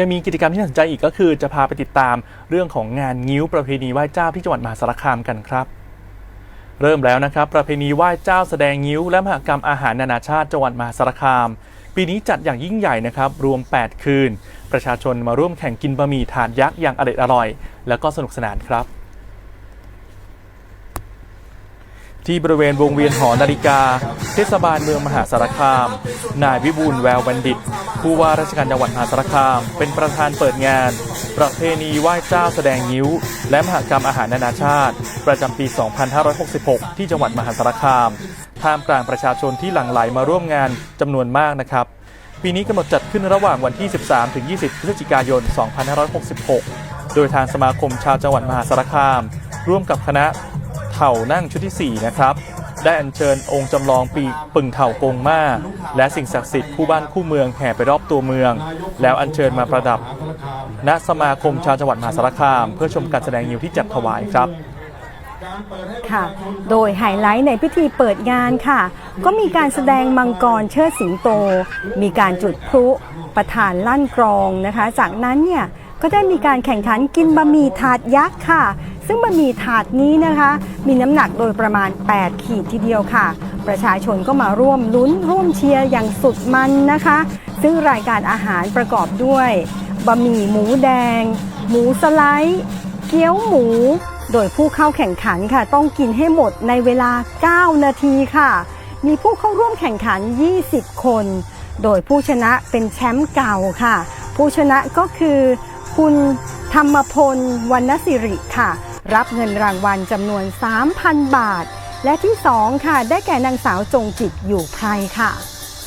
ยังมีกิจกรรมที่น่าสนใจอีกก็คือจะพาไปติดตามเรื่องของงานงิ้วประเพณีไหว้เจ้าที่จังหวัดมหาสารคามกันครับ เริ่มแล้วนะครับ ประเพณีไหว้เจ้าแสดงงิ้ว และมหกรรมอาหารนานาชาติจังหวัดมหาสารคาม ปีนี้จัดอย่างยิ่งใหญ่นะครับ รวม 8 คืน ประชาชนมาร่วมแข่งกินบะหมี่ถาดยักษ์อย่างอร่อยอร่อยแล้วก็สนุกสนานครับ ที่บริเวณวงเวียนหอนาฬิกา เทศบาลเมืองมหาสารคาม นายวิบูลแววบัณฑิต ผู้ว่าราชการจังหวัดมหาสารคาม เป็นประธานเปิดงาน ประเพณีไหว้เจ้าแสดงงิ้ว และมหกรรมอาหารนานาชาติ ประจำปี 2566 ที่จังหวัดมหาสารคาม ท่ามกลางประชาชนที่หลั่งไหลมาร่วมงานจำนวนมากนะครับปีนี้กำหนดจัดขึ้นระหว่างวันที่ 13 ถึง 20 พฤศจิกายน 2566 โดยทางสมาคมชาวจังหวัดมหาสารคาม ร่วมกับคณะ เถ่านั่งชุดที่ 4 นะครับ ได้อัญเชิญองค์จำลองปีปึ่งเถ่ากงมาและสิ่งศักดิ์สิทธิ์คู่บ้านคู่เมืองแห่ไปรอบตัวเมือง แล้วอัญเชิญมาประดับ ณสมาคมชาวจังหวัดมหาสารคาม เพื่อชมการแสดงงิ้วที่จัดถวายครับค่ะ โดยไฮไลท์ในพิธีเปิดงานค่ะ ก็มีการแสดงมังกรเชิดสิงโต มีการจุดพลุประธานลั่นกรองนะคะ จากนั้นเนี่ยก็ได้มีการแข่งขันกินบะหมี่ถาดยักษ์ค่ะ ซึ่งบะหมี่ถาดนี้นะคะ มีน้ำหนักโดยประมาณ 8 ขีดทีเดียวค่ะ ประชาชนก็มาร่วมลุ้นร่วมเชียร์อย่างสุดมันนะคะ ซึ่งรายการอาหารประกอบด้วยบะหมี่หมูแดง หมูสไลด์เกี๊ยวหมู โดยผู้เข้าแข่งขันค่ะ ต้องกินให้หมดในเวลา 9 นาทีค่ะ มีผู้เข้าร่วมแข่งขัน 20 คน โดยผู้ชนะเป็นแชมป์เก่าค่ะ ผู้ชนะก็คือคุณธรรมพลวรรณสิริค่ะ รับเงินรางวัลจำนวน 3,000 บาท และที่ 2 ค่ะ ได้แก่นางสาวจงจิตอยู่ไพรค่ะ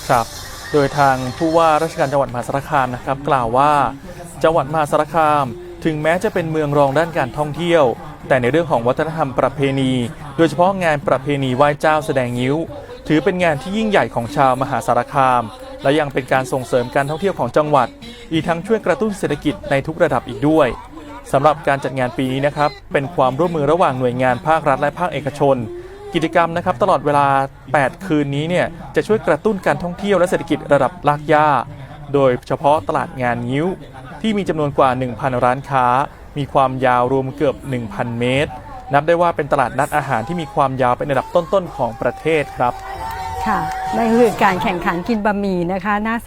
ครับ โดยทางผู้ว่าราชการจังหวัดมหาสารคามนะครับ กล่าวว่า จังหวัดมหาสารคาม ถึงแม้จะเป็นเมืองรองด้านการท่องเที่ยว แต่ในเรื่องของวัฒนธรรมประเพณี โดยเฉพาะงานประเพณีไหว้เจ้าแสดงงิ้ว ถือเป็นงานที่ยิ่งใหญ่ของชาวมหาสารคาม และยังเป็นการส่งเสริมการท่องเที่ยวของจังหวัด อีกทั้งช่วยกระตุ้นเศรษฐกิจในทุกระดับอีกด้วย สำหรับการจัดงานปีนี้นะครับ เป็นความร่วมมือระหว่างหน่วยงานภาครัฐและภาคเอกชน กิจกรรมนะครับตลอดเวลา 8 คืนนี้เนี่ยจะช่วยกระตุ้นการท่องเที่ยวและเศรษฐกิจระดับลากย่า โดยเฉพาะตลาดงานงิ้ว ที่มีจำนวนกว่า 1,000 ร้านค้า มีความยาวรวมเกือบ 1,000 เมตร นับได้ว่าเป็นตลาดนัดอาหารที่มีความยาวเป็นระดับต้นๆของประเทศครับ ค่ะนั่นคือการแข่งขันกินบะหมี่นะคะน่าสน